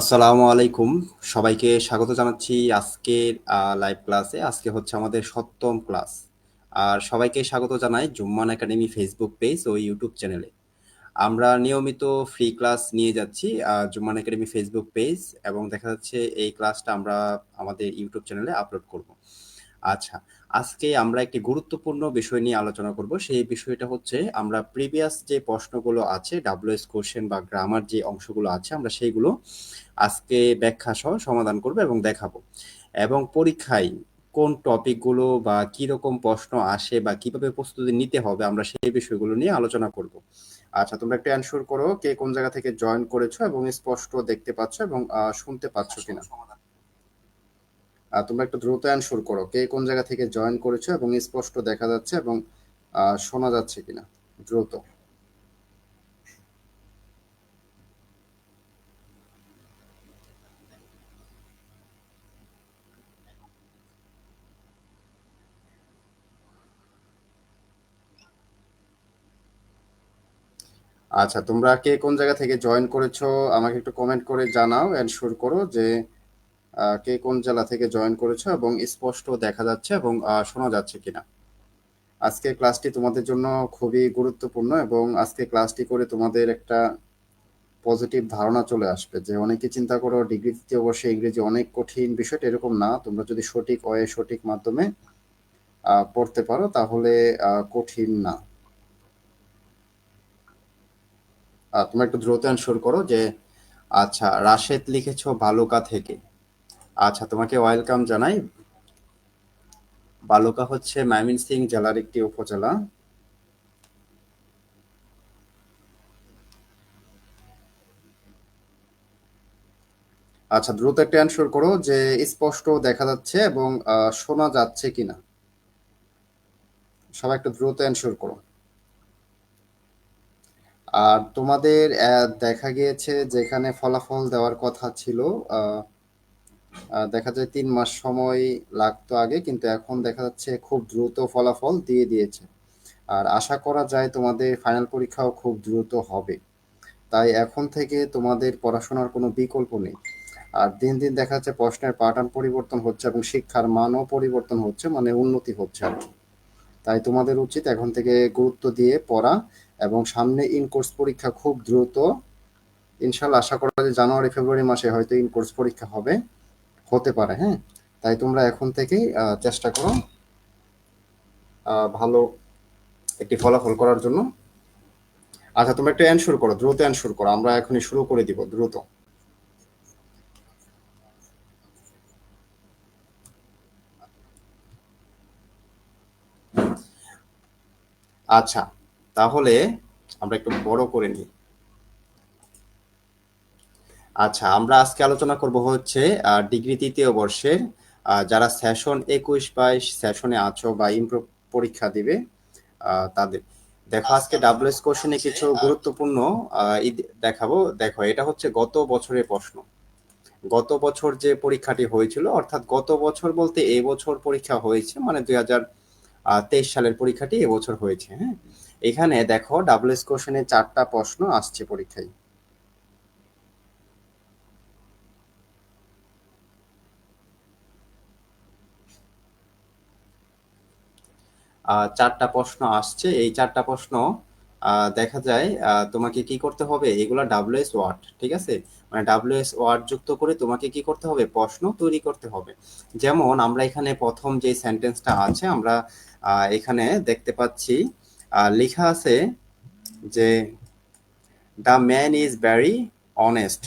আসসালামু আলাইকুম। সবাইকে স্বাগত জানাচ্ছি আজকের লাইভ ক্লাসে আজকে হচ্ছে আমাদের সপ্তম ক্লাস আর সবাইকে স্বাগত জানাই জুম্মান একাডেমি ফেসবুক পেজ ও ইউটিউব চ্যানেলে আমরা নিয়মিত ফ্রি ক্লাস নিয়ে যাচ্ছি জুম্মান একাডেমি ফেসবুক পেজ এবং দেখা যাচ্ছে এই ক্লাসটা আমরা আমাদের ইউটিউব চ্যানেলে আপলোড করব। আচ্ছা আজকে আমরা একটি গুরুত্বপূর্ণ বিষয় নিয়ে আলোচনা করব। সেই বিষয়টা হচ্ছে আমরা প্রিভিয়াস যে প্রশ্নগুলো আছে ডাব্লিউএস কোশ্চেন বা গ্রামার যে অংশগুলো আছে আমরা সেইগুলো আজকে ব্যাখ্যা সহ সমাধান করব এবং দেখাবো। এবং পরীক্ষায় কোন টপিকগুলো বা কি রকম প্রশ্ন আসে বা কীভাবে প্রস্তুতি নিতে হবে আমরা সেই বিষয়গুলো নিয়ে আলোচনা করব। আচ্ছা তোমরা একটু অ্যানসার করো কে কোন জায়গা থেকে জয়েন করেছ এবং স্পষ্ট দেখতে পাচ্ছ এবং শুনতে পাচ্ছ কিনা? তোমরা একটু দ্রুত অ্যানসার করো, কে কোন জায়গা থেকে জয়েন করেছ এবং স্পষ্ট দেখা যাচ্ছে এবং শোনা যাচ্ছে কিনা? দ্রুত। আচ্ছা তোমরা কে কোন জায়গা থেকে জয়েন করেছ, আমাকে একটু কমেন্ট করে জানাও এনশোর করো যে কে কোন জেলা থেকে জয়েন করেছ এবং স্পষ্ট দেখা যাচ্ছে এবং শোনা যাচ্ছে কিনা। আজকে ক্লাসটি তোমাদের জন্য খুবই গুরুত্বপূর্ণ এবং আজকে ক্লাসটি করে তোমাদের একটা পজিটিভ ধারণা চলে আসবে যে অনেকে চিন্তা করো ডিগ্রি তৃতীয় বর্ষে ইংরেজি অনেক কঠিন, বিষয়টা এরকম না। তোমরা যদি সঠিক অয়ে সঠিক মাধ্যমে পড়তে পারো তাহলে কঠিন না। তোমরা একটু দ্রুত অ্যান্সার করো যে আচ্ছা রাশেদ লিখেছো বালুকা থেকে। আচ্ছা তোমাকে ওয়েলকাম জানাই। বালুকা হচ্ছে ময়মনসিং জেলার একটি উপজেলা। আচ্ছা দ্রুত একটা অ্যান্সার করো যে স্পষ্ট দেখা যাচ্ছে এবং শোনা যাচ্ছে কিনা। সবাই একটু দ্রুত অ্যান্সার করো। আর তোমাদের দেখা গিয়েছে যেখানে ফলাফল দেওয়ার কথা ছিল দেখা যায় তিন মাস সময় লাগতো আগে, কিন্তু এখন দেখা যাচ্ছে খুব দ্রুত ফলাফল দিয়ে দিয়েছে। আর আশা করা যায় তোমাদের ফাইনাল পরীক্ষাও খুব দ্রুত হবে। তাই এখন থেকে তোমাদের পড়াশোনার কোনো বিকল্প নেই। আর দিন দিন দেখা যাচ্ছে প্রশ্নের প্যাটার্ন পরিবর্তন হচ্ছে এবং শিক্ষার মানও পরিবর্তন হচ্ছে মানে উন্নতি হচ্ছে আর কি। তাই তোমাদের উচিত এখন থেকে গুরুত্ব দিয়ে পড়া এবং সামনে ইন কোর্স পরীক্ষা খুব দ্রুত, ইনশাল্লাহ আশা করা যায় জানুয়ারি, ফেব্রুয়ারি মাসে হয়তো ইন কোর্স পরীক্ষা হবে। হতে পারে হ্যাঁ? তাই তোমরা এখন থেকেই চেষ্টা করো ভালো একটি ফলাফল করার জন্য। আচ্ছা তোমরা একটু অ্যানসুর করো, দ্রুত অ্যানসুর করো, আমরা এখনই শুরু করে দিব, দ্রুত। আচ্ছা তাহলে আমরা একটু বড় করে নিই। আচ্ছা আমরা আজকে আলোচনা করব হচ্ছে ডিগ্রি তৃতীয় বর্ষের যারা সেশন একুশ বাইশ সেশনে আছো বা ইমপ্রুভ পরীক্ষা দিবে তাদের দেখো আজকে ডাব্লিউএস কোশ্চেনে কিছু গুরুত্বপূর্ণ দেখাবো দেখো এটা হচ্ছে গত বছরের প্রশ্ন। গত বছর যে পরীক্ষাটি হয়েছিল অর্থাৎ গত বছর বলতে এই বছর পরীক্ষা হয়েছে মানে দুই হাজার তেইশ সালের পরীক্ষাটি এবছর হয়েছে হ্যাঁ? এখানে দেখো ডাব্লিউএস কোশ্চেনে চারটা প্রশ্ন আসছে পরীক্ষায়। চারটা প্রশ্ন আসছে। এই চারটা প্রশ্ন দেখা যায় তোমাকে কি করতে হবে? এগুলো ডাব্লিউএস ওয়ার্ড ঠিক আছে? মানে ডাব্লিউএস ওয়ার্ড যুক্ত করে তোমাকে কি করতে হবে? প্রশ্ন তৈরি করতে হবে। যেমন আমরা এখানে প্রথম যে সেন্টেন্সটা আছে, আমরা এখানে দেখতে পাচ্ছি লেখা আছে যে the man is very honest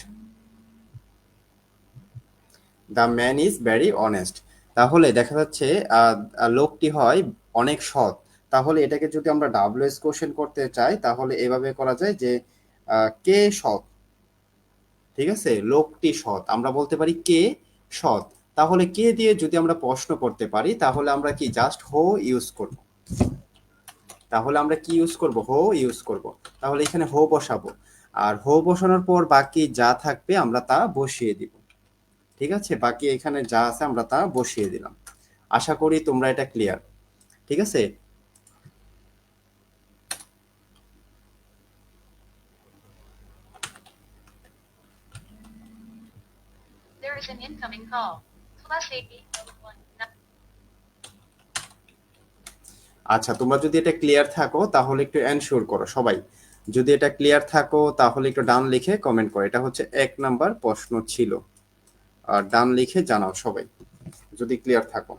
the man is very honest তাহলে দেখা যাচ্ছে লোকটি হয় অনেক সৎ। তাহলে এটাকে যদি আমরা ডাব্লিউএস কোশ্চেন করতে চাই, তাহলে এভাবে করা যায় যে কে সৎ? ঠিক আছে? লোকটি সৎ। আমরা বলতে পারি কে সৎ। তাহলে কে দিয়ে যদি আমরা প্রশ্ন করতে পারি, তাহলে আমরা কি জাস্ট হো ইউজ করব। তাহলে আমরা কি ইউজ করব? হো ইউজ করব। তাহলে এখানে হো বসাবো। আর হো বসানোর পর বাকি যা থাকবে আমরা তা বসিয়ে দিব। ঠিক আছে? বাকি এখানে যা আছে আমরা তা বসিয়ে দিলাম। আশা করি তোমরা এটা ক্লিয়ার ঠিক আছে? Is an incoming call. Plus 8801. আচ্ছা তোমরা যদি এটা ক্লিয়ার থাকো তাহলে একটু এনশিওর করো সবাই। যদি এটা ক্লিয়ার থাকো তাহলে একটু ডান লিখে কমেন্ট করো। এটা হচ্ছে এক নাম্বার প্রশ্ন ছিল। আর ডান লিখে জানাও সবাই যদি ক্লিয়ার থাকো।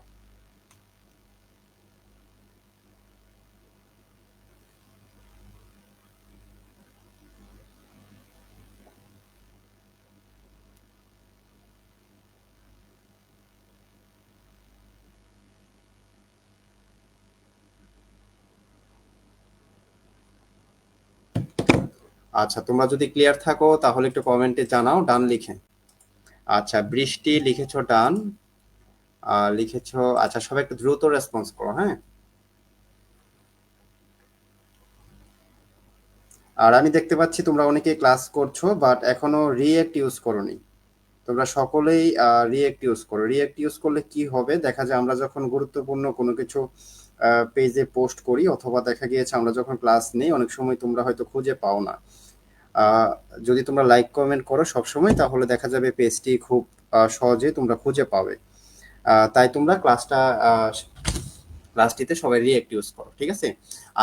আচ্ছা তোমরা যদি ক্লিয়ার থাকো, তাহলে একটু কমেন্টে জানাও, ডান লিখে। আচ্ছা বৃষ্টি লিখেছো ডান। লিখেছো আচ্ছা সবাই একটু দ্রুত রেসপন্স করো হ্যাঁ? আর আমি দেখতে পাচ্ছি তোমরা অনেকেই ক্লাস করছ বাট এখনও রিয়েক্ট ইউজ করোনি। তোমরা সকলেই রিয়েক্ট ইউজ করো। রিয়েক্ট ইউজ করলে কি হবে? দেখা যায় আমরা যখন গুরুত্বপূর্ণ কোনো কিছু পেজে পোস্ট করি, অথবা দেখা গিয়েছে আমরা যখন ক্লাস নেই, অনেক সময় তোমরা হয়তো খুঁজে পাও না। যদি তোমরা লাইক কমেন্ট করো সবসময়, তাহলে দেখা যাবে পেজটি খুব সহজে তোমরা খুঁজে পাবে। তাই তোমরা ক্লাসটা ক্লাসটিতে সবাই রিয়েক্ট ইউজ করো, ঠিক আছে?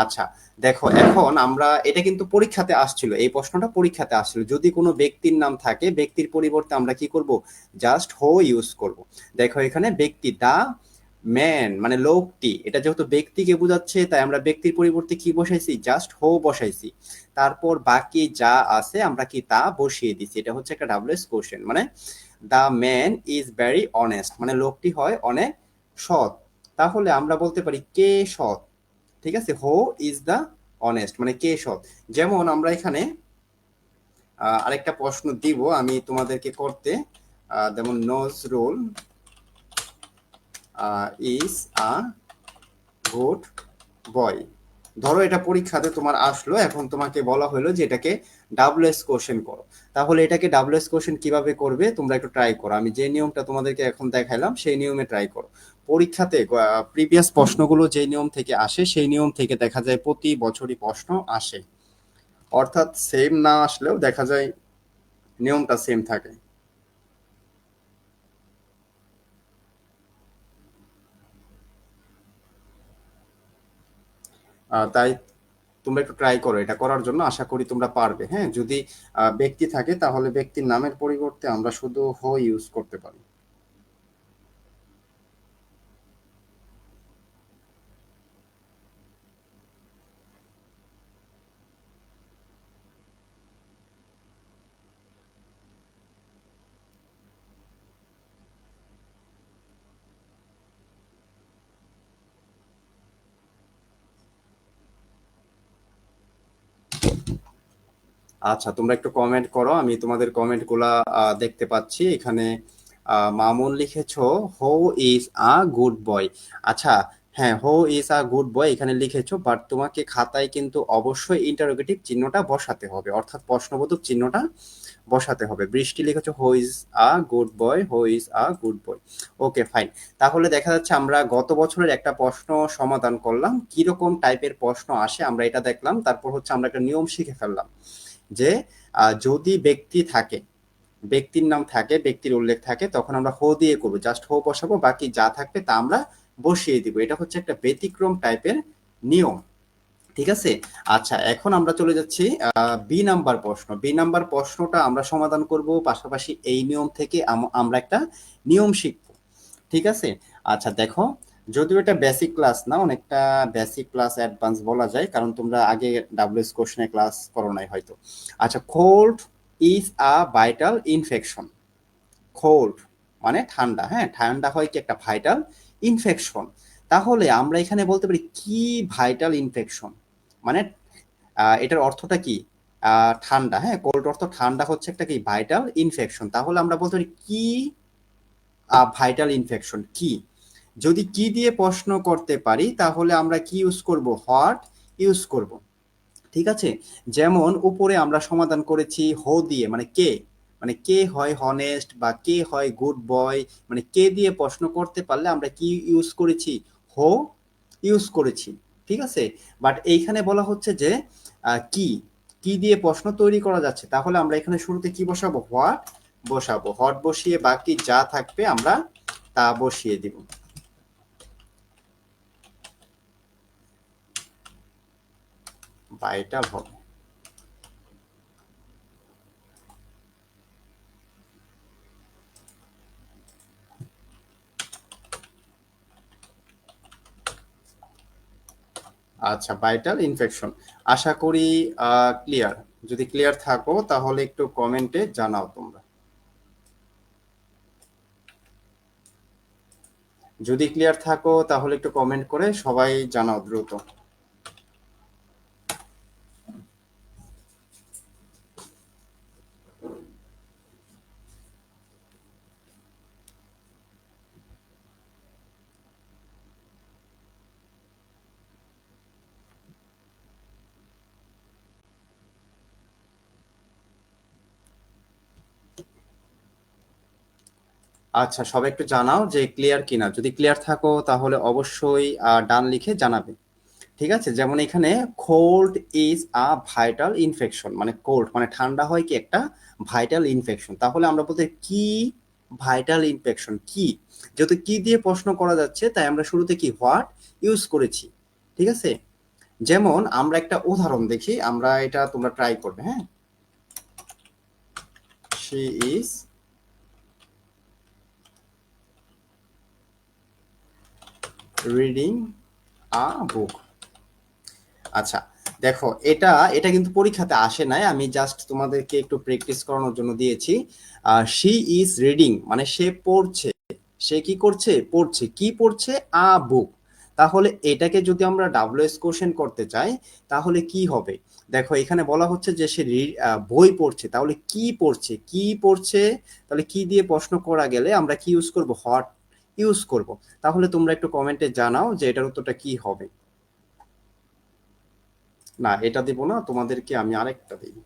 আচ্ছা দেখো, এখন আমরা, এটা কিন্তু পরীক্ষাতে আসছিল, এই প্রশ্নটা পরীক্ষাতে আসছিল। যদি কোনো ব্যক্তির নাম থাকে, ব্যক্তির পরিবর্তে আমরা কি করব? জাস্ট হো ইউজ করব। দেখো এখানে ব্যক্তি, দা ম্যান মানে লোকটি, এটা যেহেতু ব্যক্তিকে বোঝাচ্ছে, তাই আমরা ব্যক্তির পরিবর্তে কি বসাইছি? জাস্ট হো বসাইছি। তারপর বাকি যা আছে, আমরা কি তা বসিয়ে দিছি এটা হচ্ছে একটা ডাবলএস কোশ্চেন মানে the man is very honest মানে লোকটি হয় অনেক সৎ। তাহলে আমরা বলতে পারি কে সৎ? ঠিক আছে? হো ইজ দা অনেস্ট মানে কে সৎ? যেমন আমরা এখানে আরেকটা প্রশ্ন দিব আমি তোমাদেরকে করতে যেমন Nazrul is a good boy ধরো এটা পরীক্ষাতে তোমার আসলো, এখন তোমাকে বলা হলো যে এটাকে ডাবলএস কোশ্চেন করো। তাহলে এটাকে ডাবলএস কোশ্চেন কীভাবে করবে, তোমরা একটু ট্রাই করো। আমি যে নিয়মটা তোমাদেরকে এখন দেখাইলাম, সেই নিয়মে ট্রাই করো। পরীক্ষাতে প্রিভিয়াস প্রশ্নগুলো যে নিয়ম থেকে আসে, সেই নিয়ম থেকে দেখা যায় প্রতি বছরই প্রশ্ন আসে। অর্থাৎ সেম না আসলেও দেখা যায় নিয়মটা সেম থাকে। তাই তোমরা একটু ট্রাই করো। এটা করার জন্য আশা করি তোমরা পারবে। হ্যাঁ যদি ব্যক্তি থাকে তাহলে ব্যক্তির নামের পরিবর্তে আমরা শুধু হো ইউজ করতে পারি। আচ্ছা তোমরা একটু কমেন্ট করো, আমি তোমাদের কমেন্টগুলা দেখতে পাচ্ছি। এখানে মামুন লিখেছো হো ইজ আ গুড বয় আচ্ছা হ্যাঁ হো ইজ আ গুড বয় এখানে লিখেছো, বাট তোমাকে খাতায় কিন্তু অবশ্যই ইন্টারোগেটিভ চিহ্নটা বসাতে হবে। অর্থাৎ প্রশ্নবোধক চিহ্নটা বসাতে হবে। বৃষ্টি লিখেছো who is a good boy who is a good boy okay fine তাহলে দেখা যাচ্ছে আমরা গত বছরের একটা প্রশ্ন সমাধান করলাম। কীরকম টাইপের প্রশ্ন আসে আমরা এটা দেখলাম। তারপর হচ্ছে আমরা একটা নিয়ম শিখে ফেললাম। যে যদি ব্যক্তি থাকে, ব্যক্তির নাম থাকে, ব্যক্তির উল্লেখ থাকে, তখন আমরা হো দিয়ে করব জাস্ট হো বসাবো, বাকি যা থাকবে তা আমরা বসিয়ে দিব। এটা হচ্ছে একটা ব্যতিক্রম টাইপের নিয়ম, ঠিক আছে? আচ্ছা এখন আমরা চলে যাচ্ছি বি নাম্বার প্রশ্ন। বি নাম্বার প্রশ্নটা আমরা সমাধান করব, পাশাপাশি এই নিয়ম থেকে আমরা একটা নিয়ম শিখব, ঠিক আছে? আচ্ছা দেখো যদিও এটা বেসিক ক্লাস না, অনেকটা বেসিক ক্লাস অ্যাডভান্স বলা যায়, কারণ তোমরা আগে ডাব্লিউএস কোশ্চেনে ক্লাস করো নাই হয়তো। আচ্ছা cold is a vital infection cold মানে ঠান্ডা হ্যাঁ? ঠান্ডা হয় কি একটা ভাইটাল ইনফেকশন তাহলে আমরা এখানে বলতে পারি কি ভাইটাল ইনফেকশন মানে এটার অর্থটা কি? ঠান্ডা হ্যাঁ? কোল্ড অর্থ ঠান্ডা হচ্ছে একটা কি? ভাইটাল ইনফেকশন তাহলে আমরা বলতে পারি কি ভাইটাল ইনফেকশন কি? যদি কি দিয়ে প্রশ্ন করতে পারি, তাহলে আমরা কি ইউজ করব? হোয়াট ইউজ করব? ঠিক আছে? যেমন উপরে আমরা সমাধান করেছি হো দিয়ে মানে কে? মানে কে হয় হনেস্ট বা কে হয় গুড বয় মানে কে দিয়ে প্রশ্ন করতে পারলে আমরা কি ইউজ করেছি? হো ইউজ করেছি। ঠিক আছে? বাট এইখানে বলা হচ্ছে যে কি? কি দিয়ে প্রশ্ন তৈরি করা যাচ্ছে? তাহলে আমরা এখানে শুরুতে কি বসাবো? হোয়াট বসাবো? হট বসিয়ে বাকি যা থাকবে আমরা তা বসিয়ে দিব। ভাইটাল হবে। আচ্ছা ভাইটাল ইনফেকশন আশা করি ক্লিয়ার যদি ক্লিয়ার থাকো, তাহলে একটু কমেন্টে জানাও তোমরা। যদি ক্লিয়ার থাকো, তাহলে একটু কমেন্ট করে সবাই জানাও দ্রুত। আচ্ছা সবাই একটু জানাও যে ক্লিয়ার কিনা। যদি ক্লিয়ার থাকো, তাহলে অবশ্যই ডান লিখে জানাবে। ঠিক আছে? যেমন এখানে cold is a vital infection মানে কোল্ড মানে ঠান্ডা হয় কি একটা ভাইটাল ইনফেকশন তাহলে আমরা বলতে, কি ভাইটাল ইনফেকশন কি? যেহেতু কি দিয়ে প্রশ্ন করা যাচ্ছে, তাই আমরা শুরুতে কি হোয়াট ইউজ করেছি। ঠিক আছে? যেমন, আমরা একটা উদাহরণ দেখি, আমরা এটা তোমরা ট্রাই করবে হ্যাঁ? She is reading a book আচ্ছা দেখো, এটা এটা কিন্তু পরীক্ষাতে আসে নাই, আমি জাস্ট তোমাদেরকে একটু প্র্যাকটিস করানোর জন্য দিয়েছি। শি ইজ রিডিং মানে সে পড়ছে, সে কি করছে? পড়ছে, কি পড়ছে? আ বুক তাহলে এটাকে যদি আমরা ডাব্লিউএস কোশ্চেন করতে চাই, তাহলে কি হবে? দেখো, এখানে বলা হচ্ছে যে সে বই পড়ছে, তাহলে কি পড়ছে? কি পড়ছে? তাহলে কি দিয়ে প্রশ্ন করা গেলে আমরা কি ইউজ করব? হট ইউজ করব। তাহলে তোমরা একটু কমেন্টে জানাও যে এটার উত্তরটা কি হবে। না, এটা দিব না, তোমাদেরকে আমি আরেকটা দিই।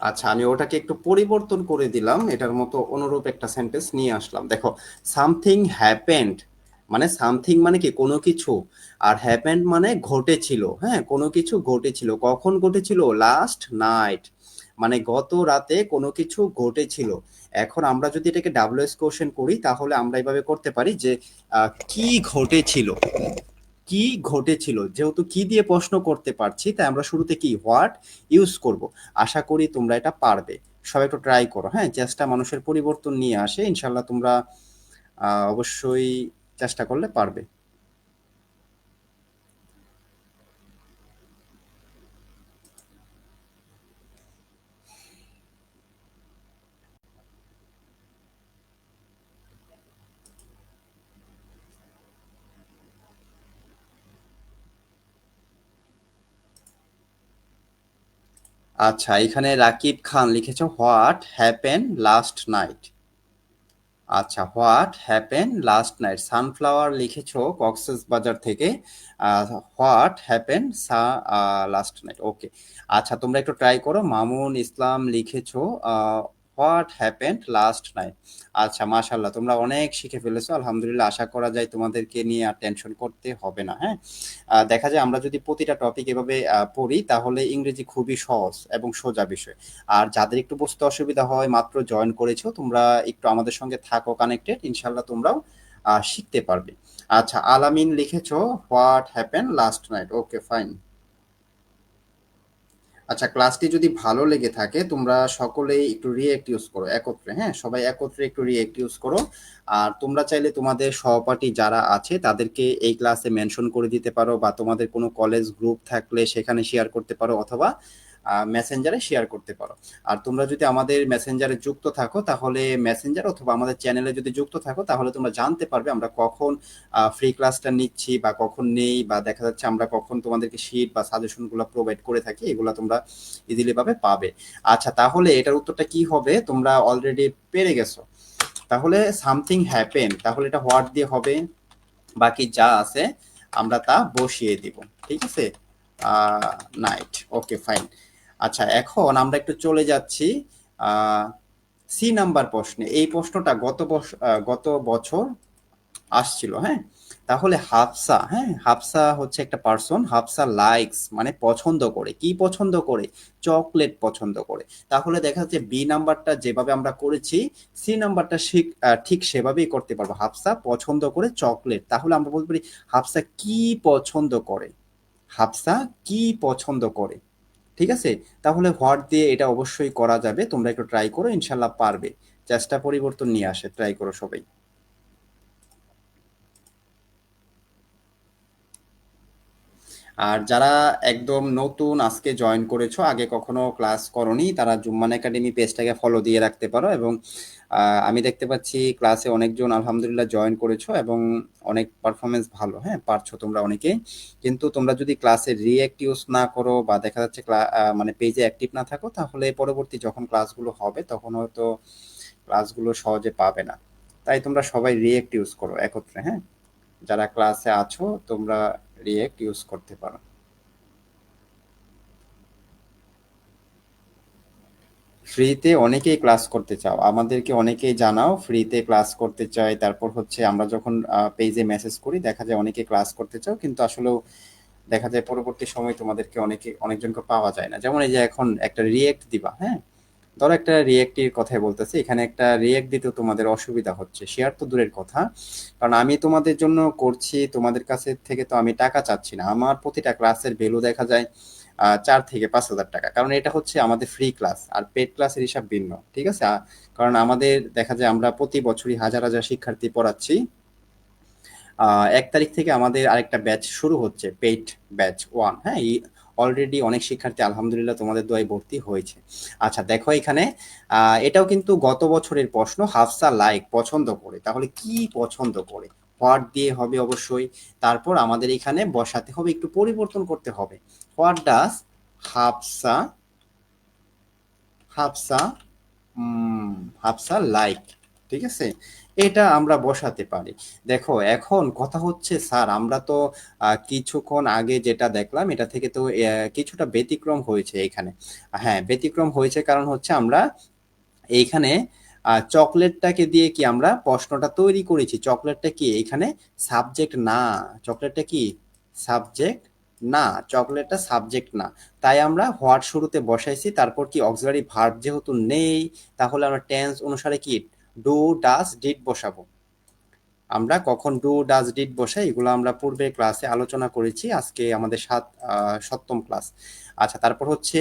আচ্ছা আমি ওটাকে একটু পরিবর্তন করে দিলাম। এটার মতো অনুরূপ একটা সেন্টেন্স নিয়ে আসলাম। দেখো সামথিং হ্যাপেন্ড মানে সামথিং মানে কি? কোনো কিছু। আর হ্যাপেন্ড মানে ঘটেছিল হ্যাঁ? কোনো কিছু ঘটেছিল। কখন ঘটেছিল? লাস্ট নাইট মানে গত রাতে কোনো কিছু ঘটেছিল। এখন আমরা যদি এটাকে ডাব্লিউএস কোশ্চেন করি, তাহলে আমরা এইভাবে করতে পারি যে কি ঘটেছিল? কি ঘটেছিল? যেহেতু কি দিয়ে প্রশ্ন করতে পারছি, তাই আমরা শুরুতে কি হোয়াট ইউজ করব? আশা করি তোমরা এটা পারবে। সবাই একটু ট্রাই করো হ্যাঁ? চেষ্টা মানুষের পরিবর্তন নিয়ে আসে ইনশাল্লাহ তোমরা অবশ্যই চেষ্টা করলে পারবে। আচ্ছা এখানে রাকিব খান লিখেছে, হোয়াট হ্যাপেন লাস্ট নাইট? আচ্ছা what happen last night? Sunflower লিখেছ Cox's বাজার থেকে what happen last night? Okay আচ্ছা তোমরা একটু ট্রাই করো। মামুন ইসলাম লিখেছো হোয়াট হ্যাপেন্ড লাস্ট নাইট আচ্ছা মাশাল্লাহ তোমরা অনেক শিখে ফেলেছো, আলহামদুলিল্লাহ, আশা করা যায় তোমাদেরকে নিয়ে আর টেনশন করতে হবে না হ্যাঁ? দেখা যায় আমরা যদি প্রতিটা টপিক এভাবে পড়ি, তাহলে ইংরেজি খুবই সহজ এবং সোজা বিষয়। আর যাদের একটু বুঝতে অসুবিধা হয়, মাত্র জয়েন করেছ, তোমরা একটু আমাদের সঙ্গে থাকো কানেক্টেড ইনশাল্লাহ তোমরাও শিখতে পারবে। আচ্ছা আলামিন লিখেছো what happen last night okay fine আচ্ছা ক্লাসটি যদি ভালো লেগে থাকে, তোমরা সকলেই একটু রিয়েক্ট ইউজ করো, একত্রে হ্যাঁ? সবাই একত্রে একটু রিয়েক্ট ইউজ করো। আর তোমরা চাইলে তোমাদের সহপাঠী যারা আছে, তাদেরকে এই ক্লাসে মেনশন করে দিতে পারো বা তোমাদের কোনো কলেজ গ্রুপ থাকলে সেখানে শেয়ার করতে পারো অথবা মেসেঞ্জারে শেয়ার করতে পারো। আর তোমরা যদি আমাদের মেসেঞ্জারে যুক্ত থাকো, তাহলে মেসেঞ্জার অথবা আমাদের চ্যানেলে যদি যুক্ত থাকো, তাহলে তোমরা জানতে পারবে আমরা কখন ফ্রি ক্লাসটা নিচ্ছি বা কখন নেই, বা দেখা যাচ্ছে আমরা কখন তোমাদেরকে শিট বা সাজেশনগুলো প্রোভাইড করে থাকি, এগুলো তোমরা ইজিলি ভাবে পাবে। আচ্ছা তাহলে এটার উত্তরটা কি হবে? তোমরা অলরেডি পেরে গেছো। তাহলে সামথিং হ্যাপেন তাহলে এটা হোয়াট দিয়ে হবে? বাকি যা আছে, আমরা তা বসিয়ে দিব। ঠিক আছে? নাইট ওকে ফাইন আচ্ছা এখন আমরা একটু চলে যাচ্ছি সি নাম্বার প্রশ্নে। এই প্রশ্নটা গত গত বছর আসছিল হ্যাঁ? তাহলে হাফসা হ্যাঁ? হাফসা হচ্ছে একটা পার্সন হাফসা লাইকস মানে পছন্দ করে। কি পছন্দ করে? চকলেট পছন্দ করে। তাহলে দেখা যাচ্ছে বি নাম্বারটা যেভাবে আমরা করেছি সি নাম্বারটা ঠিক সেভাবেই করতে পারব। হাফসা পছন্দ করে চকলেট তাহলে আমরা বলতে পারি, হাফসা কি পছন্দ করে? হাফসা কি পছন্দ করে? ঠিক আছে? তাহলে হোয়াট দিয়ে এটা অবশ্যই করা যাবে, তোমরা একটু ট্রাই করো, ইনশাল্লাহ পারবে। চেষ্টা পরিবর্তন নিয়ে আসে ট্রাই করো সবাই। আর যারা একদম নতুন আজকে জয়েন করেছ, আগে কখনো ক্লাস করনি, তারা জুম্মান একাডেমি পেজটাকে ফলো দিয়ে রাখতে পারো এবং আমি দেখতে পাচ্ছি ক্লাসে অনেকজন আলহামদুলিল্লাহ জয়েন করেছ এবং অনেক পারফরমেন্স ভালো হ্যাঁ পারছ তোমরা অনেকে কিন্তু তোমরা যদি ক্লাসে রিঅ্যাক্ট ইউজ না করো বা দেখা যাচ্ছে মানে পেজে অ্যাক্টিভ না থাকো, তাহলে পরবর্তী যখন ক্লাসগুলো হবে, তখন হয়তো ক্লাসগুলো সহজে পাবে না। তাই তোমরা সবাই রিঅ্যাক্ট ইউজ করো একত্রে হ্যাঁ। যারা ক্লাসে আছো, তোমরা রিঅ্যাক্ট ইউজ করতে পারো। ফ্রিতে অনেকেই ক্লাস করতে চাও, আমাদেরকে অনেকেই জানাও ফ্রিতে ক্লাস করতে চাই তারপর হচ্ছে আমরা যখন পেজে মেসেজ করি, দেখা যায় অনেকে ক্লাস করতে চাও, কিন্তু আসলেও দেখা যায় পরবর্তী সময় তোমাদেরকে অনেকে, অনেকজনকে পাওয়া যায় না। যেমন এই যে এখন একটা রিয়েক্ট দিবা হ্যাঁ? ধরো একটা রিয়েক্টের কথাই বলতেছি, এখানে একটা রিয়েক্ট দিতে তোমাদের অসুবিধা হচ্ছে। শেয়ার তো দূরের কথা। কারণ আমি তোমাদের জন্য করছি, তোমাদের কাছে থেকে তো আমি টাকা চাচ্ছি না। আমার প্রতিটা ক্লাসের ভ্যালু দেখা যায় চার থেকে পাঁচ হাজার টাকা। কারণ এটা হচ্ছে আমাদের ফ্রি ক্লাস আর পেড ক্লাসের হিসাব ভিন্ন, ঠিক আছে? কারণ আমাদের দেখা যায় আমরা প্রতি বছরই হাজার হাজার শিক্ষার্থী পড়াচ্ছি। এক তারিখ থেকে আমাদের আরেকটা ব্যাচ শুরু হচ্ছে পেইড ব্যাচ ওয়ান হ্যাঁ? অলরেডি অনেক শিক্ষার্থী, আলহামদুলিল্লাহ তোমাদের দোয়ায় ভর্তি হয়েছে। আচ্ছা দেখো এখানে এটাও কিন্তু গত বছরের প্রশ্ন, হাফসা লাইক পছন্দ করে। তাহলে কি পছন্দ করে? হোয়াট দিয়ে হবে অবশ্যই। তারপর আমাদের এখানে বসাতে হবে, একটু পরিবর্তন করতে হবে। What does Hafsa Hafsa Hafsa like ঠিক আছে? এটা আমরা বসাতে পারি। দেখো, এখন কথা হচ্ছে, স্যার, আমরা তো কিছুক্ষণ আগে যেটা দেখলাম, এটা থেকে তো কিছুটা ব্যতিক্রম হয়েছে এখানে। হ্যাঁ ব্যতিক্রম হয়েছে কারণ হচ্ছে আমরা এইখানে চকলেটটাকে দিয়ে কি আমরা প্রশ্নটা তৈরি করেছি। চকলেটটা কি এখানে সাবজেক্ট না? চকলেটটা কি সাবজেক্ট না? চকলেটটা সাবজেক্ট না। তাই আমরা হোয়াট শুরুতে বসাইছি, তারপর কি অক্সিলারি ভার্ব যেহেতু নেই, তাহলে আমরা টেন্স অনুসারে কি ডু ডাস ডিড বসাবো। আমরা কখন ডু ডাজ ডিড বসাই, এগুলো আমরা পূর্বে ক্লাসে আলোচনা করেছি, আজকে আমাদের সাত সপ্তম ক্লাস আচ্ছা তারপর হচ্ছে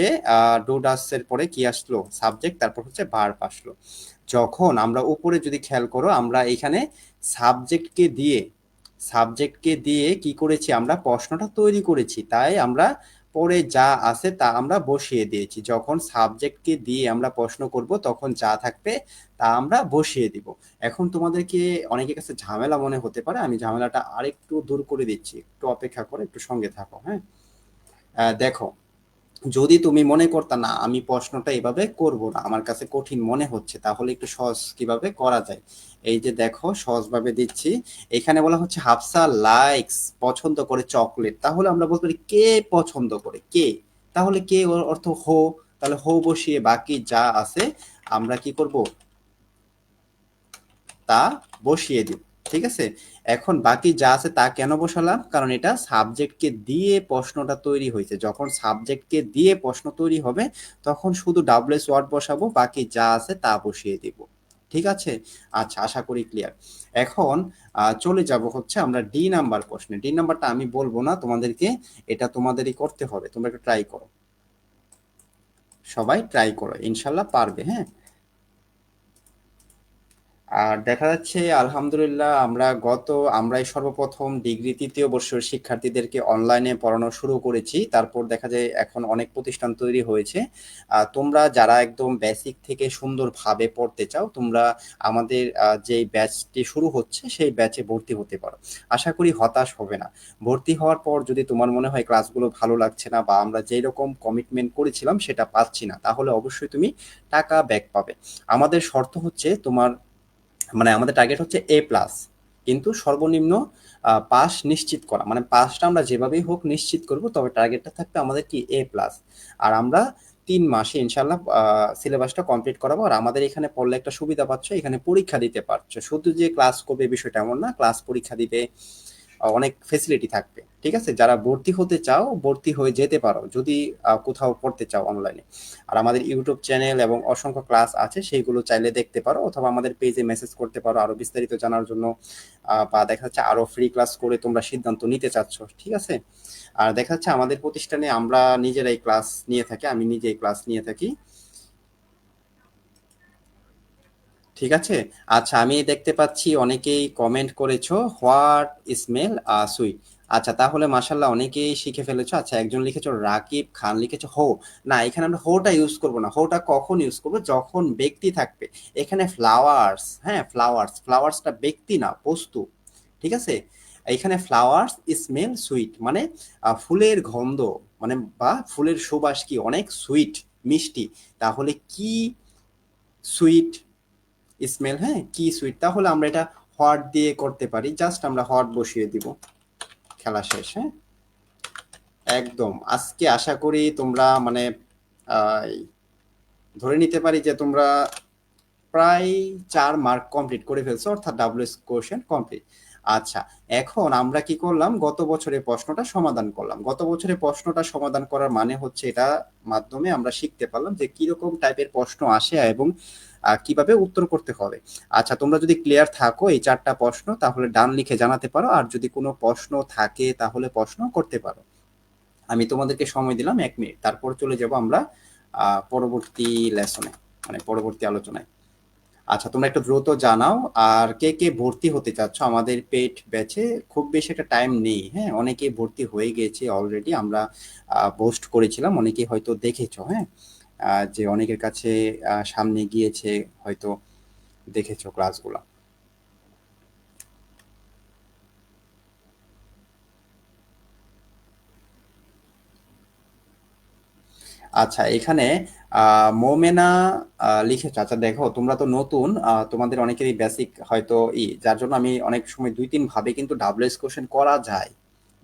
ডু ডাস এর পরে কি আসলো? সাবজেক্ট তারপর হচ্ছে ভার্ব আসলো। যখন আমরা উপরে যদি খেয়াল করো, আমরা এখানে সাবজেক্টকে দিয়ে সাবজেক্টকে দিয়ে কি করেছি আমরা? প্রশ্নটা তৈরি করেছি। তাই আমরা পরে যা আছে তা আমরা বসিয়ে দিয়েছি। যখন সাবজেক্টকে দিয়ে আমরা প্রশ্ন করব, তখন যা থাকবে তা আমরা বসিয়ে দিব। এখন তোমাদেরকে অনেকের কাছে ঝামেলা মনে হতে পারে, আমি ঝামেলাটা আরেকটু দূর করে দিচ্ছি। একটু অপেক্ষা করে, একটু সঙ্গে থাকো হ্যাঁ? দেখো যদি তুমি মনে করতা, না, আমি প্রশ্নটা এভাবে করব না, আমার কাছে কঠিন মনে হচ্ছে, তাহলে একটু সহজ কীভাবে করা যায়? এই যে দেখো, সহজভাবে দিচ্ছি। এখানে বলা হচ্ছে, হাফসা লাইকস, পছন্দ করে চকলেট। তাহলে আমরা বলতে পারি, কে পছন্দ করে? কে? তাহলে কে অর্থ হো? তাহলে হো বসিয়ে বাকি যা আছে, আমরা কি করব? তা বসিয়ে দিব। ঠিক আছে? এখন বাকি যা আছে তা কেন বসালাম? কারণ এটা সাবজেক্টকে দিয়ে প্রশ্নটা তৈরি হয়েছে। যখন সাবজেক্টকে দিয়ে প্রশ্ন তৈরি হবে, তখন শুধু ডাবলএস ওয়ার্ড বসাবো, বাকি যা আছে তা বসিয়ে দিব। ঠিক আছে? আচ্ছা আশা করি ক্লিয়ার এখন চলে যাব হচ্ছে আমরা ডি নাম্বার প্রশ্নে। ডি নাম্বারটা আমি বলব না, তোমাদেরকে এটা তোমাদেরই করতে হবে। তোমরা একটু ট্রাই করো। সবাই ট্রাই করো। ইনশাল্লাহ পারবে হ্যাঁ? আর দেখা যাচ্ছে আলহামদুলিল্লাহ আমরা গত আমরাই সর্বপ্রথম ডিগ্রি তৃতীয় বর্ষের শিক্ষার্থীদেরকে অনলাইনে পড়ানো শুরু করেছি। তারপর দেখা যায় এখন অনেক প্রতিষ্ঠান তৈরি হয়েছে। তোমরা যারা একদম বেসিক থেকে সুন্দরভাবে পড়তে চাও তোমরা আমাদের আহ, যে ব্যাচটি শুরু হচ্ছে সেই ব্যাচে ভর্তি হতে পারো। আশা করি হতাশ হবে না। ভর্তি হওয়ার পর যদি তোমার মনে হয় ক্লাসগুলো ভালো লাগছে না বা আমরা যেই রকম কমিটমেন্ট করেছিলাম সেটা পাচ্ছি না তাহলে অবশ্যই তুমি টাকা ব্যাক পাবে। আমাদের শর্ত হচ্ছে তোমার মানে আমাদের টার্গেট হচ্ছে এ প্লাস কিন্তু সর্বনিম্ন পাস নিশ্চিত করা। মানে পাসটা আমরা যেভাবেই হোক নিশ্চিত করব, তবে টার্গেটটা থাকবে আমাদের কি এ প্লাস আর আমরা তিন মাসে ইনশাল্লাহ সিলেবাসটা কমপ্লিট করাবো। আর আমাদের এখানে পড়লে একটা সুবিধা পাচ্ছ, এখানে পরীক্ষা দিতে পারছ। শুধু যে ক্লাস করবে বিষয়টা এমন না ক্লাস পরীক্ষা দিতে অনেক ফেসিলিটি থাকবে, ঠিক আছে? যারা ভর্তি হতে চাও, ভর্তি হয়ে যেতে পারো, যদি কোথাও পড়তে চাও অনলাইনে আর আমাদের ইউটিউব চ্যানেল এবং অসংখ্য ক্লাস আছে, সেইগুলো চাইলে দেখতে পারো, অথবা আমাদের পেজে মেসেজ করতে পারো আরও বিস্তারিত জানার জন্য বা দেখা যাচ্ছে আরও ফ্রি ক্লাস করে তোমরা সিদ্ধান্ত নিতে চাচ্ছ, ঠিক আছে? আর দেখা যাচ্ছে আমাদের প্রতিষ্ঠানে আমরা নিজেরাই ক্লাস নিয়ে থাকি, আমি নিজেই ক্লাস নিয়ে থাকি। ঠিক আছে? আচ্ছা আমি দেখতে পাচ্ছি অনেকেই কমেন্ট করেছ, হোয়াট স্মেল সুইট আচ্ছা তাহলে মাসাল্লাহ অনেকেই শিখে ফেলেছো। আচ্ছা একজন লিখেছো, রাকিব খান লিখেছো, হো। না, এখানে আমরা হোটা ইউজ করব না। হোটা কখন ইউজ করব? যখন ব্যক্তি থাকবে। এখানে ফ্লাওয়ার্স হ্যাঁ ফ্লাওয়ার্স ফ্লাওয়ার্সটা ব্যক্তি না, বস্তু। ঠিক আছে? এখানে ফ্লাওয়ার্স স্মেল সুইট মানে ফুলের গন্ধ মানে বা ফুলের সুবাস কি? অনেক সুইট মিষ্টি। তাহলে কি সুইট স্মেল হ্যাঁ কি সুইট তাহলে আমরা এটা হট দিয়ে করতে পারি। জাস্ট আমরা হট বসিয়ে দিব। খেলা শেষ হ্যাঁ? একদম। আজকে আশা করি তোমরা মানে ধরে নিতে পারি যে তোমরা প্রায় চার মার্ক কমপ্লিট করে ফেলছো, অর্থাৎ ডাব্লিউএস কোশ্চেন কমপ্লিট আচ্ছা এখন আমরা কি করলাম? গত বছরের প্রশ্নটা সমাধান করলাম। গত বছরের প্রশ্নটা সমাধান করার মানে হচ্ছে এটা মাধ্যমে আমরা শিখতে পারলাম যে কীরকম টাইপের প্রশ্ন আসে এবং কীভাবে উত্তর করতে হবে। আচ্ছা তোমরা যদি ক্লিয়ার থাকো এই চারটা প্রশ্ন, তাহলে ডান লিখে জানাতে পারো। আর যদি কোনো প্রশ্ন থাকে, তাহলে প্রশ্ন করতে পারো। আমি তোমাদেরকে সময় দিলাম এক মিনিট। তারপর চলে যাব আমরা পরবর্তী লেসনে মানে পরবর্তী আলোচনায়। আচ্ছা তোমরা একটু দ্রুত জানাও, আর কে কে ভর্তি হতে চাচ্ছ? আমাদের পেট ব্যাচে খুব বেশি একটা টাইম নেই হ্যাঁ? অনেকে ভর্তি হয়ে গেছে অলরেডি আমরা পোস্ট করেছিলাম, অনেকে হয়তো দেখেছ হ্যাঁ? যে অনেকের কাছে সামনে গিয়েছে, হয়তো দেখেছ ক্লাসগুলো আচ্ছা এখানে মোমেনা লিখেছো। আচ্ছা দেখো, তোমরা তো নতুন তোমাদের অনেকেরই বেসিক হয়তো ই, যার জন্য আমি অনেক সময় দুই তিন ভাবে কিন্তু ডাব্লিউএস কোশ্চেন করা যায়।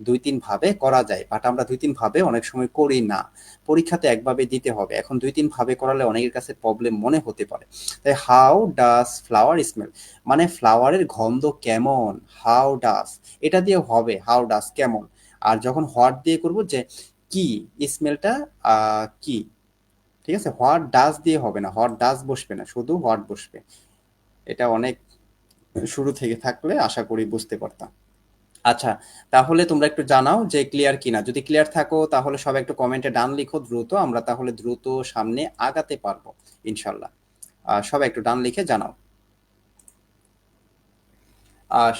দুই তিন ভাবে করা যায় বাট আমরা দুই তিন ভাবে অনেক সময় করি না। পরীক্ষাতে একভাবে দিতে হবে। এখন দুই তিন ভাবে করালে অনেকের কাছে প্রবলেম মনে হতে পারে। তাই হাউ ডাস ফ্লাওয়ার স্মেল মানে ফ্লাওয়ারের গন্ধ কেমন? হাউ ডাস এটা দিয়ে হবে হাউ ডাস কেমন? আর যখন হোয়াট দিয়ে করব যে কি? স্মেলটা কি? ঠিক আছে? হোয়াট ডাস দিয়ে হবে না। হোয়াট ডাস বসবে না। শুধু হোয়াট বসবে। এটা অনেক শুরু থেকে থাকলে আশা করি বুঝতে পারতাম। আচ্ছা তাহলে তোমরা একটু জানাও যে ক্লিয়ার কিনা। যদি ক্লিয়ার থাকো, তাহলে সবাই একটু কমেন্টে ডান লিখো দ্রুত। আমরা তাহলে দ্রুত সামনে আগাতে পারব, ইনশাল্লাহ। সবাই একটু ডান লিখে জানাও।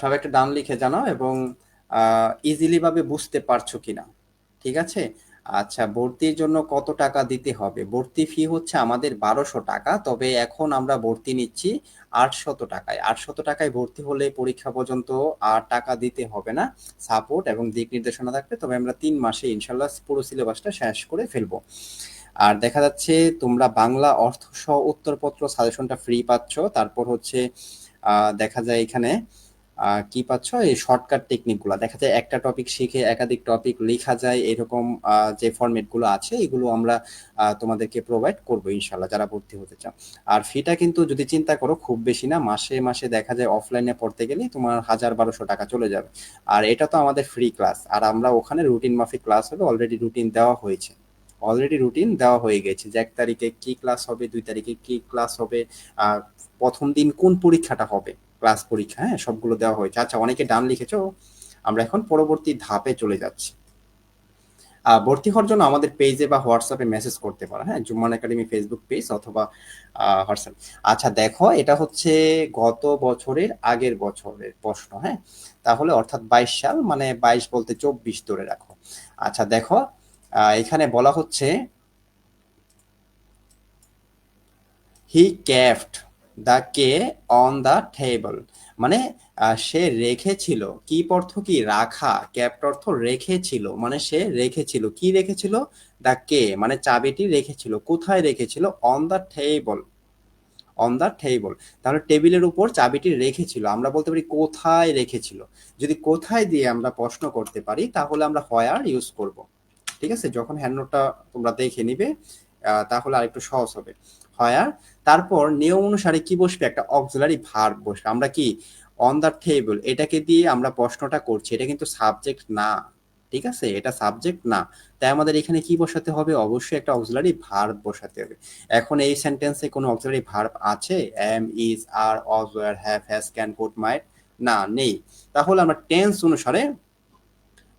সবাই একটু ডান লিখে জানাও এবং ইজিলি ভাবে বুঝতে পারছ কিনা। ঠিক আছে? আচ্ছা ভর্তির জন্য কত টাকা দিতে হবে? ভর্তি ফি হচ্ছে আমাদের বারোশো টাকা, তবে এখন আমরা ভর্তি নিচ্ছি আটশত টাকায়। আটশত টাকায় ভর্তি হলে পরীক্ষা পর্যন্ত আর টাকা দিতে হবে না সাপোর্ট এবং দিক নির্দেশনা থাকবে, তবে আমরা তিন মাসে ইনশাল্লাহ পুরো সিলেবাসটা শেষ করে ফেলব। আর দেখা যাচ্ছে তোমরা বাংলা অর্থ সহ উত্তরপত্র সাজেশনটা ফ্রি পাচ্ছ, তারপর হচ্ছে দেখা যায় এখানে কি পাচ্ছ? এই শর্টকাট টেকনিকগুলো দেখা যায় একটা টপিক শিখে একাধিক টপিক লেখা যায়, এরকম যে ফরম্যাটগুলো আছে, এগুলো আমরা তোমাদেরকে প্রোভাইড করব ইনশাল্লাহ যারা ভর্তি হতে চাও। আর ফিটা কিন্তু যদি চিন্তা করো, খুব বেশি না, মাসে মাসে দেখা যায় অফলাইনে পড়তে গেলেই তোমার হাজার বারোশো টাকা চলে যাবে। আর এটা তো আমাদের ফ্রি ক্লাস আর আমরা ওখানে রুটিন মাফিক ক্লাস হবে অলরেডি রুটিন দেওয়া হয়েছে। অলরেডি রুটিন দেওয়া হয়ে গেছে যে এক তারিখে কি ক্লাস হবে, দুই তারিখে কি ক্লাস হবে আর প্রথম দিন কোন পরীক্ষাটা হবে। ক্লাস পরীক্ষা হ্যাঁ সবগুলো দেওয়া হয়েছে। আচ্ছা অনেকে ডান লিখেছো আমরা এখন পরবর্তী ধাপে চলে যাচ্ছি। ভর্তি হওয়ার জন্য আমাদের পেজে বা হোয়াটসঅ্যাপে মেসেজ করতে পারো হ্যাঁ জুম্মান একাডেমি ফেসবুক পেজ অথবা হোয়াটসঅ্যাপ আচ্ছা দেখো, এটা হচ্ছে গত বছরের আগের বছরের প্রশ্ন হ্যাঁ? তাহলে অর্থাৎ বাইশ সাল মানে বাইশ বলতে চব্বিশ ধরে রাখো। আচ্ছা দেখো এখানে বলা হচ্ছে he kept the key on the table মানে সে রেখেছিল। কি অর্থ কি? রাখা। ক্যাপ্ট অর্থ রেখেছিল। মানে সে রেখেছিল। কি রেখেছিল? দ্য কে মানে চাবিটি রেখেছিল। কোথায় রেখেছিল? On the table on the table তাহলে টেবিলের উপর চাবিটি রেখেছিল। আমরা বলতে পারি কোথায় রেখেছিল। যদি কোথায় দিয়ে আমরা প্রশ্ন করতে পারি, তাহলে আমরা হয়ার ইউজ করব। ঠিক আছে? যখন হ্যান্ডনোটটা তোমরা দেখে নিবে তাহলে আরেকটু সহজ হবে। হয়ার তারপর নিয়ম অনুসারে কি বসবে? একটা অক্সিলারি ভার্ব বসবে। আমরা কি অন দ্য টেবল এটাকে দিয়ে আমরা প্রশ্নটা করছি, এটা কিন্তু সাবজেক্ট না, ঠিক আছে? এটা সাবজেক্ট না। তাই আমাদের এখানে কি বসাতে হবে? অবশ্যই একটা অক্সিলারি ভার্ব বসাতে হবে। এখন এই সেন্টেন্সে কোনো অক্সিলারি ভার্ব আছে? Am is are was were have has can could might না, নেই। তাহলে আমরা টেন্স অনুসারে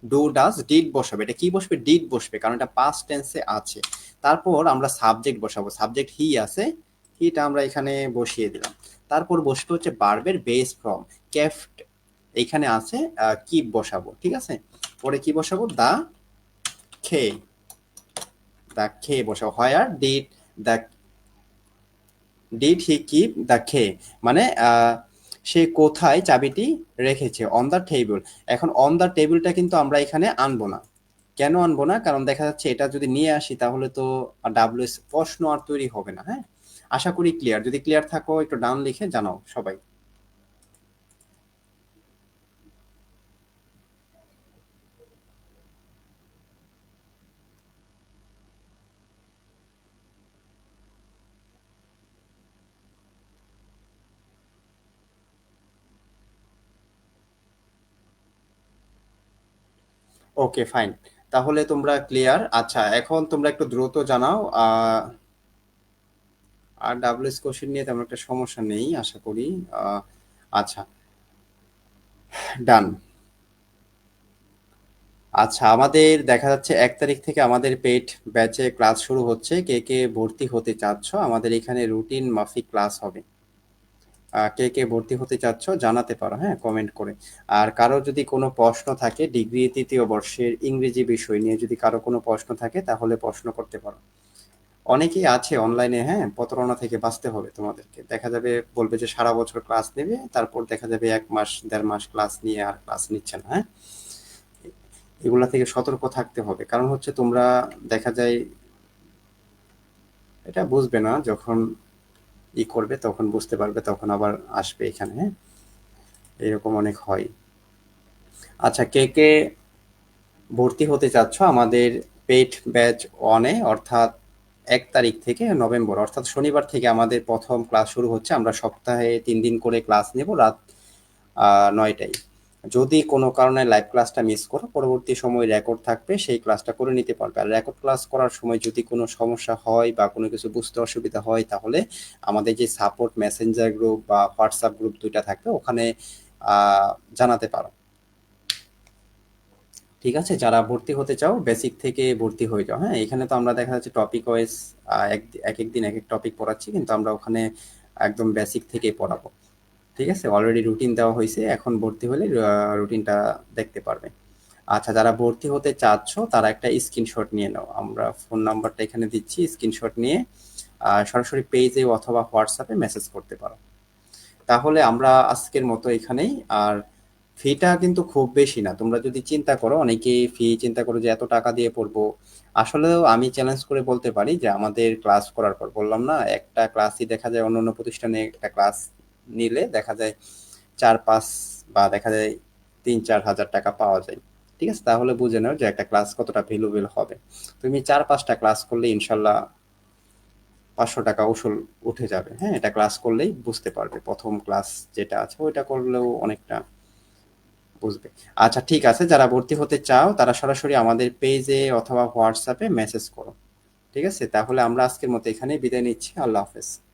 ডু ডাজ ডিড বসাবে। এটা কি বসবে? ডিড বসবে, কারণ এটা পাস্ট টেন্সে আছে। তারপর আমরা সাবজেক্ট বসাবো। সাবজেক্ট হি আছে হিটা আমরা এখানে বসিয়ে দিলাম। তারপর বসবে হচ্ছে বার্বের বেস ফ্রম কেফট এখানে আছে কিপ বসাবো, ঠিক আছে? পরে কি বসাবো? দা খে দা খে বসাবো। Where did the did he keep the key মানে সে কোথায় চাবিটি রেখেছে? অন দ্য টেবিল এখন অন দ্য টেবিলটা কিন্তু আমরা এখানে আনব না। কেন আনব না? কারণ দেখা যাচ্ছে এটা যদি নিয়ে আসি তাহলে তো ডাব্লিউএস প্রশ্ন আর তৈরি হবে না হ্যাঁ? আশা করি ক্লিয়ার যদি ক্লিয়ার থাকো একটু ডান লিখে জানাও সবাই। ওকে ফাইন তাহলে তোমরা ক্লিয়ার আচ্ছা এখন তোমরা একটু দ্রুত জানাও আহ, আর ডাব্লিউএস কোশ্চেন নিয়ে তেমন একটা সমস্যা নেই, আশা করি। আচ্ছা। ডান আচ্ছা আমাদের দেখা যাচ্ছে এক তারিখ থেকে আমাদের পেট ব্যাচে ক্লাস শুরু হচ্ছে। কে কে ভর্তি হতে চাচ্ছ? আমাদের এখানে রুটিন মাফিক ক্লাস হবে। কে কে ভর্তি হতে চাচ্ছ জানাতে পারো হ্যাঁ কমেন্ট করে। আর কারও যদি কোনো প্রশ্ন থাকে ডিগ্রি তৃতীয় বর্ষের ইংরেজি বিষয় নিয়ে যদি কারও কোনো প্রশ্ন থাকে, তাহলে প্রশ্ন করতে পারো। অনেকেই আছে অনলাইনে হ্যাঁ প্রতারণা থেকে বাঁচতে হবে তোমাদেরকে। দেখা যাবে বলবে যে সারা বছর ক্লাস নেবে, তারপর দেখা যাবে এক মাস, দেড় মাস ক্লাস নিয়ে আর ক্লাস নিচ্ছে না হ্যাঁ? এগুলা থেকে সতর্ক থাকতে হবে। কারণ হচ্ছে তোমরা, দেখা যায়, এটা বুঝবে না, যখন ই করবে তখন বুঝতে পারবে, তখন আবার আসবে এখানে হ্যাঁ? এরকম অনেক হয়। আচ্ছা কে কে ভর্তি হতে চাচ্ছ? আমাদের পেট ব্যাচ ওয়ানে অর্থাৎ এক তারিখ থেকে নভেম্বর, অর্থাৎ শনিবার থেকে আমাদের প্রথম ক্লাস শুরু হচ্ছে। আমরা সপ্তাহে তিন দিন করে ক্লাস নেব রাত নয়টায়। যদি কোনো কারণে লাইভ ক্লাসটা মিস করো, পরবর্তী সময় রেকর্ড থাকবে, সেই ক্লাসটা করে নিতে পারবে। আর রেকর্ড ক্লাস করার সময় যদি কোনো সমস্যা হয় বা কোনো কিছু বুঝতে অসুবিধা হয়, তাহলে আমাদের যে সাপোর্ট মেসেঞ্জার গ্রুপ বা হোয়াটসঅ্যাপ গ্রুপ দুইটা থাকবে, ওখানে জানাতে পারো। ঠিক আছে? যারা ভর্তি হতে চাও বেসিক থেকে ভর্তি হয়ে যাও। হ্যাঁ এখানে তো আমরা দেখা যাচ্ছে টপিক ওয়াইজ এক এক এক দিন এক এক টপিক পড়াচ্ছি, কিন্তু আমরা ওখানে একদম বেসিক থেকেই পড়াবো। ঠিক আছে? অলরেডি রুটিন দেওয়া হয়েছে, এখন ভর্তি হলে রুটিনটা দেখতে পারবে। আচ্ছা যারা ভর্তি হতে চাচ্ছ, তারা একটা স্ক্রিনশট নিয়ে নাও। আমরা ফোন নাম্বারটা এখানে দিচ্ছি স্ক্রিনশট নিয়ে সরাসরি পেজে অথবা হোয়াটসঅ্যাপে মেসেজ করতে পারো। তাহলে আমরা আজকের মতো এখানেই, আর ফিটা কিন্তু খুব বেশি না। তোমরা যদি চিন্তা করো, অনেকেই ফি চিন্তা করো যে, এত টাকা দিয়ে পড়ব? আসলেও আমি চ্যালেঞ্জ করে বলতে পারি যে, আমাদের ক্লাস করার পর, বললাম না, একটা ক্লাসই দেখা যায় অন্য অন্য প্রতিষ্ঠানে একটা ক্লাস নিলে দেখা যায় চার, পাঁচ বা দেখা যায় তিন, চার হাজার টাকা পাওয়া যায়। ঠিক আছে? তাহলে বুঝে নাও যে, একটা ক্লাস কতটা ভ্যালুবেল হবে। তুমি চার, পাঁচটা ক্লাস করলে ইনশাল্লাহ পাঁচশো টাকা উসুল উঠে যাবে। হ্যাঁ এটা ক্লাস করলেই বুঝতে পারবে। প্রথম ক্লাস যেটা আছে, ওইটা করলেও অনেকটা বুঝবে। আচ্ছা ঠিক আছে, যারা ভর্তি হতে চাও, তারা সরাসরি আমাদের পেজে অথবা হোয়াটসঅ্যাপে মেসেজ করো। ঠিক আছে? তাহলে আমরা আজকের মতো এখানে বিদায় নিচ্ছি। আল্লাহ হাফেজ।